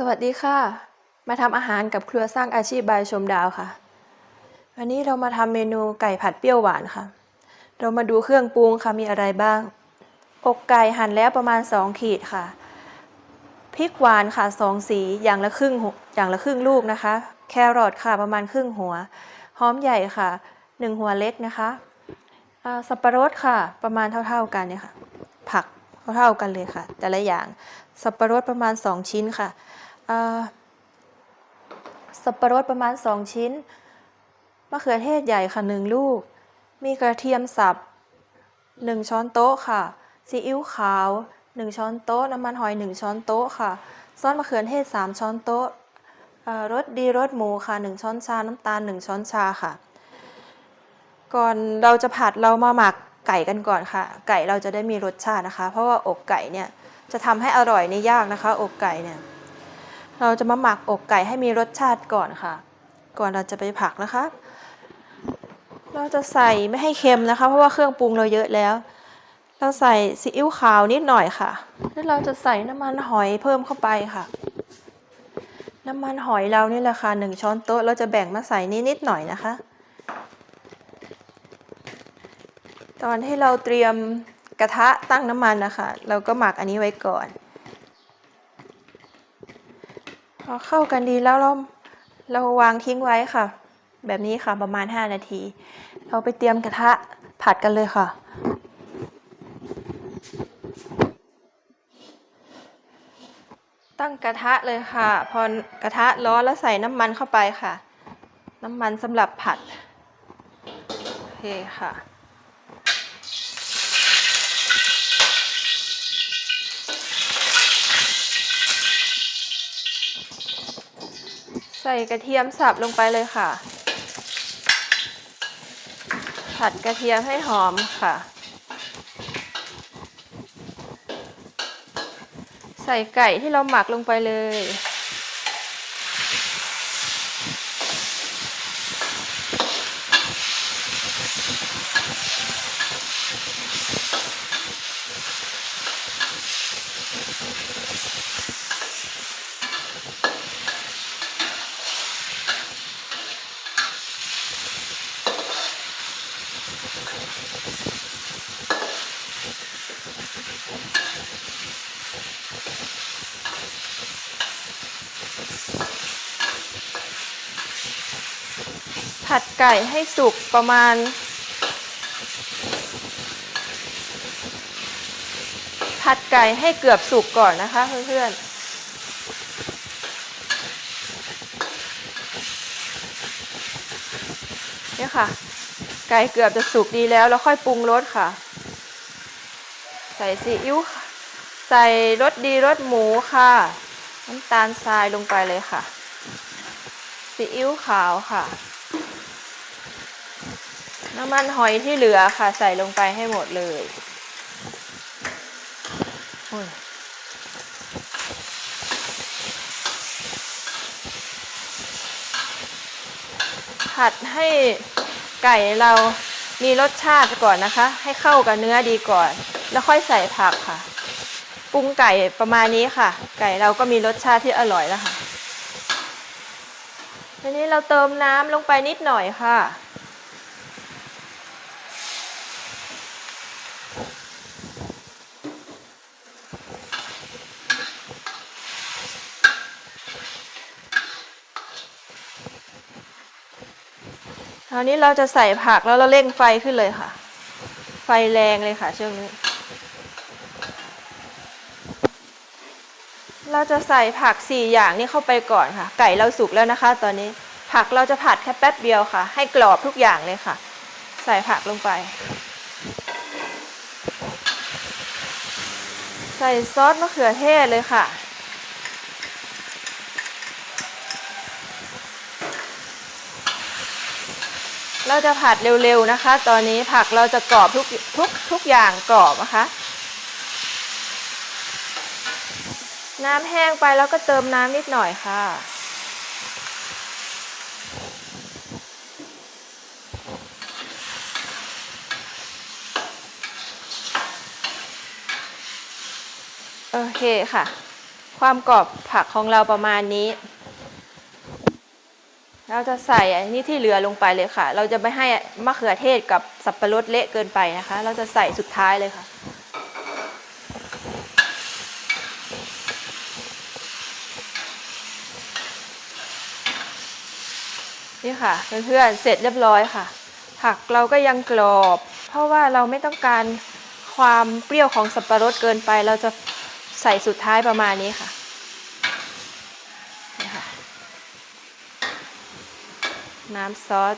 สวัสดีค่ะ มาทำอาหารกับครัวสร้างอาชีพบายชมดาวค่ะ วันนี้เรามาทำเมนูไก่ผัดเปรี้ยวหวานค่ะ เรามาดูเครื่องปรุงค่ะมีอะไรบ้าง อกไก่หั่นแล้วประมาณ 2 ขีดค่ะ พริกหวานค่ะสองสีอย่างละครึ่งอย่างละครึ่งลูกนะคะ แครอทค่ะประมาณครึ่งหัว หอมใหญ่ค่ะหนึ่งหัวเล็กนะคะสับปะรดค่ะ ประมาณเท่าๆกันเนี่ยค่ะ ผักเท่าๆกันเลยค่ะ แต่ละอย่างสับปะรดประมาณ 2 ชิ้นค่ะ สับปะรดประมาณ 2 ชิ้น มะเขือเทศใหญ่ค่ะ 1 ลูก มีกระเทียมสับ 1 ช้อนโต๊ะค่ะ ซีอิ๊วขาว 1 ช้อนโต๊ะ น้ำมันหอย 1 ช้อนโต๊ะค่ะ ซอสมะเขือเทศ 3 ช้อนโต๊ะรสดีรสหมูค่ะ 1 ช้อนชา น้ำตาล 1 ช้อนชาค่ะ ก่อนเราจะผัดเรามาหมักไก่กันก่อนค่ะ ไก่เราจะได้มีรสชาตินะคะ เพราะว่าอกไก่เนี่ยจะทำให้อร่อยนี่ยากนะคะ อกไก่เนี่ย เราจะมาหมักอกไก่ให้มีรสชาติก่อนค่ะ ก่อนเราจะไปผักนะคะ เราจะใส่ไม่ให้เค็มนะคะ เพราะว่าเครื่องปรุงเราเยอะแล้ว เราใส่ซีอิ๊วขาวนิดหน่อยค่ะ แล้วเราจะใส่น้ำมันหอยเพิ่มเข้าไปค่ะ น้ำมันหอยเรานี่แหละค่ะหนึ่งช้อนโต๊ะ เราจะแบ่งมาใส่นิดนิดหน่อยนะคะ ตอนที่เราเตรียมกระทะตั้งน้ำมันนะคะ เราก็หมักอันนี้ไว้ก่อน พอเข้ากันดีแล้วเราเราวางทิ้งไว้ค่ะ แบบนี้ค่ะประมาณ 5 นาที เราไปเตรียมกระทะผัดกันเลยค่ะ ตั้งกระทะเลยค่ะ พอกระทะร้อนแล้วใส่น้ำมันเข้าไปค่ะ น้ำมันสำหรับผัด โอเคค่ะ ส่กระเทียมสับลงไปเลยค่ะ ผัดกระเทียมให้หอมค่ะ ใส่ไก่ที่เราหมักลงไปเลย ผัดไก่ให้สุกประมาณ ผัดไก่ให้เกือบสุกก่อนนะคะเพื่อนๆเนี่ยค่ะ ไก่เกือบจะสุกดีแล้วแล้วค่อยปรุงรสค่ะ ใส่ซีอิ๊วใส่รสดีรสหมูค่ะน้ำตาลทรายลงไปเลยค่ะซีอิ๊วขาวค่ะ น้ำมันหอยที่เหลือค่ะ ใส่ลงไปให้หมดเลยผัดให้ ไก่เรามีรสชาติก่อนนะคะ ให้เข้ากับเนื้อดีก่อน แล้วค่อยใส่ผักค่ะปรุงไก่ประมาณนี้ค่ะ ไก่เราก็มีรสชาติที่อร่อยแล้วค่ะทีนี้เราเติมน้ำลงไปนิดหน่อยค่ะ คราวนี้เราจะใส่ผักแล้วเราเร่งไฟขึ้นเลยค่ะ ไฟแรงเลยค่ะช่วงนี้ เราจะใส่ผักสี่อย่างนี้เข้าไปก่อนค่ะ ไก่เราสุกแล้วนะคะ ตอนนี้ผักเราจะผัดแค่แป๊บเดียวค่ะ ให้กรอบทุกอย่างเลยค่ะ ใส่ผักลงไป ใส่ซอสมะเขือเทศเลยค่ะ เราจะผัดเร็วๆนะคะ ตอนนี้ผักเราจะกรอบทุกทุกทุกอย่างกรอบนะคะ น้ำแห้งไปแล้วก็เติมน้ำนิดหน่อยค่ะโอเคค่ะ ความกรอบผักของเราประมาณนี้ เราจะใส่อันนี้ที่เหลือลงไปเลยค่ะ เราจะไม่ให้มะเขือเทศกับสับปะรดเละเกินไปนะคะ เราจะใส่สุดท้ายเลยค่ะ นี่ค่ะเพื่อนๆเสร็จเรียบร้อยค่ะ ผักเราก็ยังกรอบ เพราะว่าเราไม่ต้องการความเปรี้ยวของสับปะรดเกินไป เราจะใส่สุดท้ายประมาณนี้ค่ะนี่ค่ะ น้ำซอส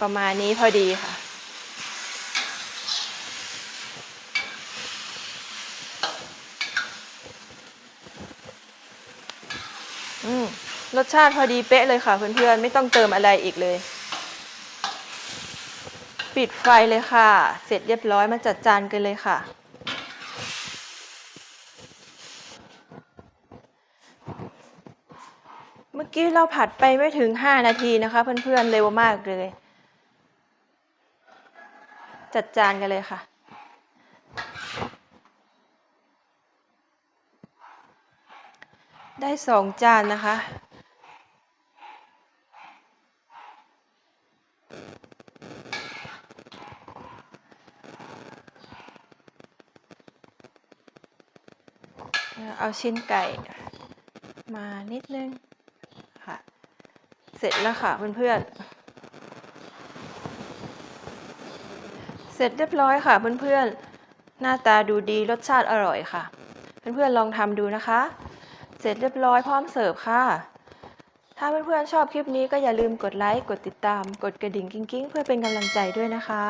ประมาณนี้พอดีค่ะ อืม รสชาติพอดีเป๊ะเลยค่ะเพื่อนๆ ไม่ต้องเติมอะไรอีกเลย ปิดไฟเลยค่ะ เสร็จเรียบร้อยมาจัดจานกันเลยค่ะ เมื่อกี้เราผัดไปไม่ถึง 5 นาทีนะคะ เพื่อนๆเร็วมากเลย จัดจานกันเลยค่ะ ได้สองจานนะคะ เอาชิ้นไก่มานิดนึง เสร็จแล้วค่ะเพื่อนๆ เสร็จเรียบร้อยค่ะเพื่อนๆ หน้าตาดูดีรสชาติอร่อยค่ะ เพื่อนๆลองทำดูนะคะ เสร็จเรียบร้อยพร้อมเสิร์ฟค่ะ ถ้าเพื่อนๆชอบคลิปนี้ก็อย่าลืมกดไลค์ กดติดตาม กดกระดิ่งกิ้งๆ เพื่อเป็นกำลังใจด้วยนะคะ